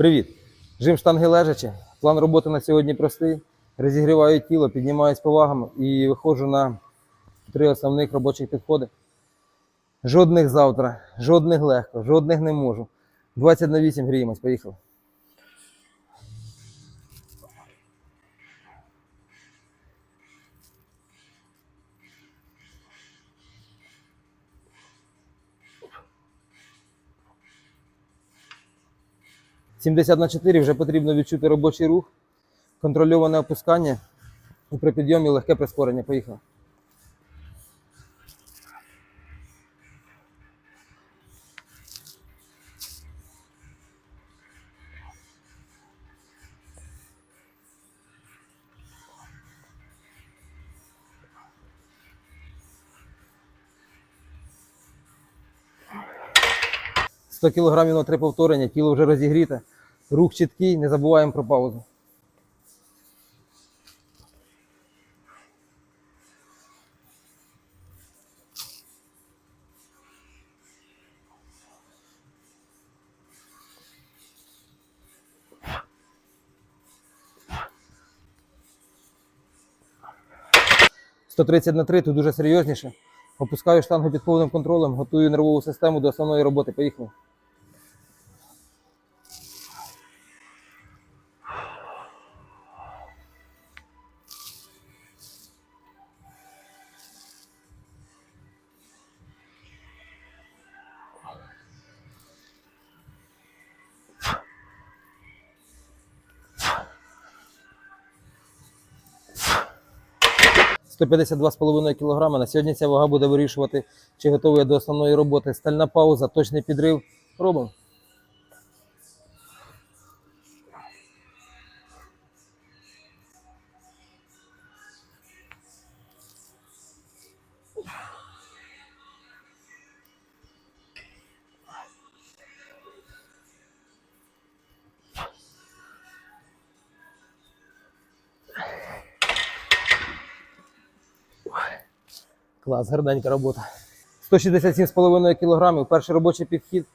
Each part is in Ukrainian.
Привіт! Жим штанги лежачі. План роботи на сьогодні простий. Розігріваю тіло, піднімаюсь повагами і виходжу на три основних робочих підходи. Жодних завтра, жодних легко, жодних не можу. 20 на 8 гріємось, поїхали. «70 на 4 вже потрібно відчути робочий рух, контрольоване опускання і при підйомі легке прискорення. Поїхали. «100 кілограмів на три повторення, тіло вже розігріте, рух чіткий, не забуваємо про паузу. «130 на 3, тут дуже серйозніше. Опускаю штангу під повним контролем, готую нервову систему до основної роботи. Поїхали. – 152,5 кг. На сьогодні ця вага буде вирішувати, чи готовий я до основної роботи. Стальна пауза, точний підрив. Робимо. Клас, гарненька робота. 167,5 кг. Перший робочий підхід.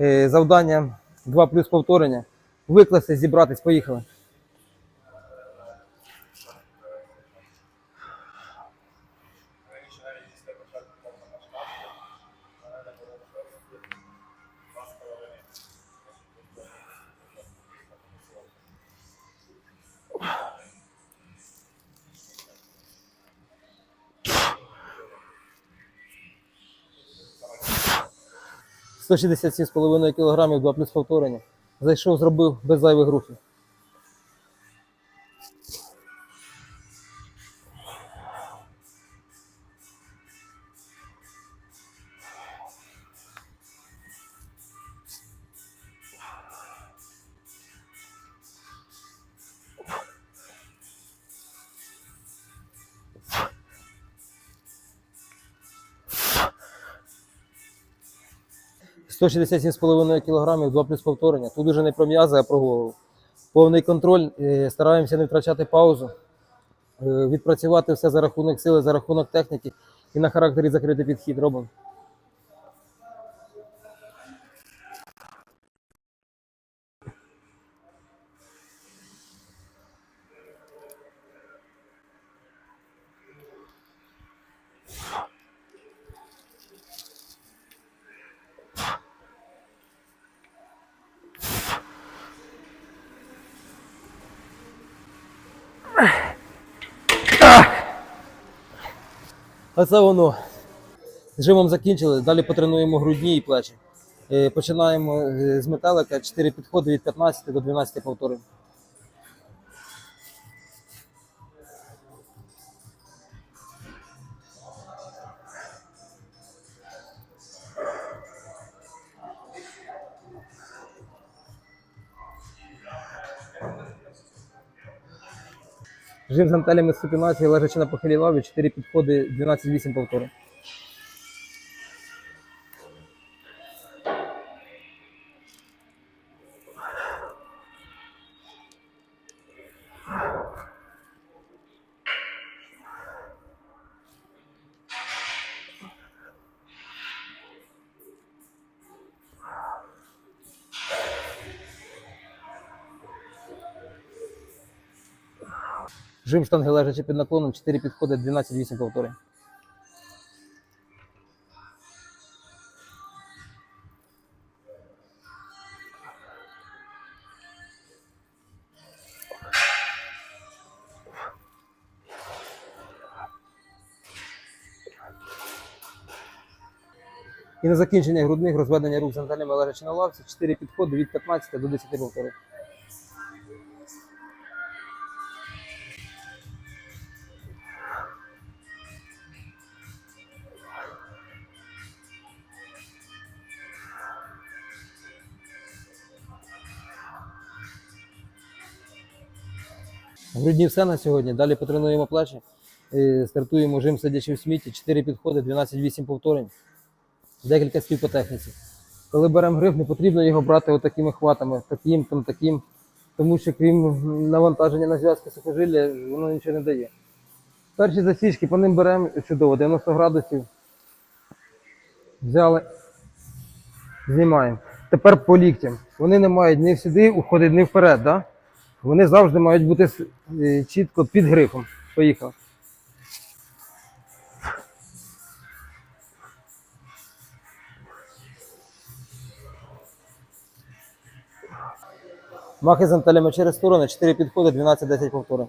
Е, Завдання 2 плюс повторення. Викласти, зібратись, поїхали. – 167,5 кг, 2 плюс повторення. Зайшов, зробив без зайвих рухів. – 167,5 кг, 2 плюс повторення. Тут уже не про м'язи, а про голову. Повний контроль, е, стараємося не втрачати паузу, е, відпрацювати все за рахунок сили, за рахунок техніки і на характері закритий підхід робимо. Оце воно. З жимом закінчили, далі потренуємо грудні і плечі. Е, Починаємо е, з метелика, 4 підходи від 15 до 12 повторень. Жим з гантелями з супінації, лежачи на похилі лаві, 4 підходи, 12-8 повторень. Жим штанги лежачи під наклоном, 4 підходи, 12-8 повторень. І на закінчення грудних розведення рук з гантелями лежачи на лавці, 4 підходи від 15 до 10 повторень. Грудні все на сьогодні. Далі потренуємо плечі. Е, Стартуємо жим сидячи в сміті. 4 підходи, 12-8 повторень. Декілька слів по техніці. Коли беремо гриф, не потрібно його брати отакими хватами, таким, там, таким. Тому що крім навантаження на зв'язки сухожилля, воно нічого не дає. Перші засічки по ним беремо чудово, 90 градусів. Взяли, знімаємо. Тепер по ліктям. Вони не мають ні сюди уходити, ні вперед. Да? Вони завжди мають бути е, чітко під грифом. Поїхав. Махи з анталями через сторони, 4 підходи, 12-10 повторень.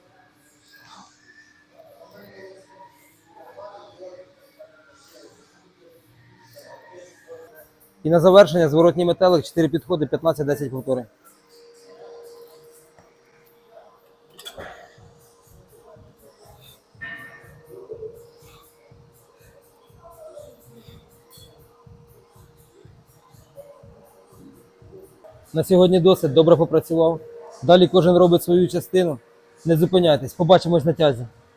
І на завершення зворотній метелик, 4 підходи, 15-10 повторень. На сьогодні досить добре попрацював. Далі кожен робить свою частину. Не зупиняйтесь, побачимось на тязі.